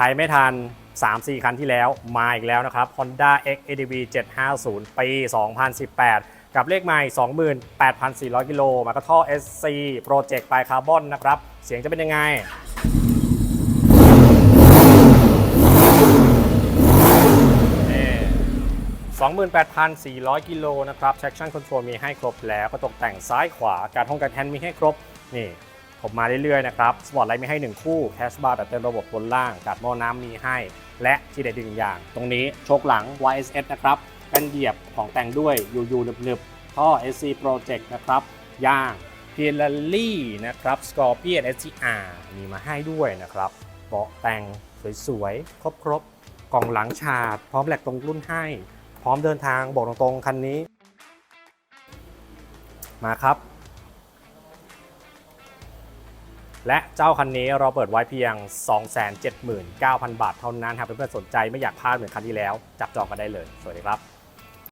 ใครไม่ทัน 3-4 คันที่แล้วมาอีกแล้วนะครับ Honda X ADV 750 ปี 2018 กับเลขใหม่ 28,400 กิโล มากระท่อ SC Project ปลายคาร์บอนนะครับ เสียงจะเป็นยังไง28,400 กิโลนะครับ traction control มีให้ครบแล้วกระจกแต่งซ้ายขวา การห้องการแทนมีให้ครบ นี่ ผมมาเรื่อยๆนะครับสปอร์ตไลท์มีให้ 1 คู่แคชบาร์แบบเต็มระบบบนล่างกาดหม้อน้ำมีให้ และที่เด็ดอีกหนึ่งอย่าง ตรงนี้โชคหลัง YSS นะครับกันเหยียบของแต่งด้วย UU หนึบๆท่อ SC Project นะครับย่าง p i l a l y นะครับ Scorpion SGR มีมาให้ด้วยนะครับเบาะแต่งสวยๆ ครบๆ กล่องหลังฉาด พร้อมแหลกตรงรุ่นให้ พร้อมเดินทางบอกตรงๆ คันนี้ มาครับ และเจ้าคันนี้เราเปิดไว้เพียง 279,000 บาทเท่านั้นหากเพื่อนๆสนใจไม่อยากพลาดเหมือนคันที่แล้ว จับจองกันได้เลย สวัสดีครับ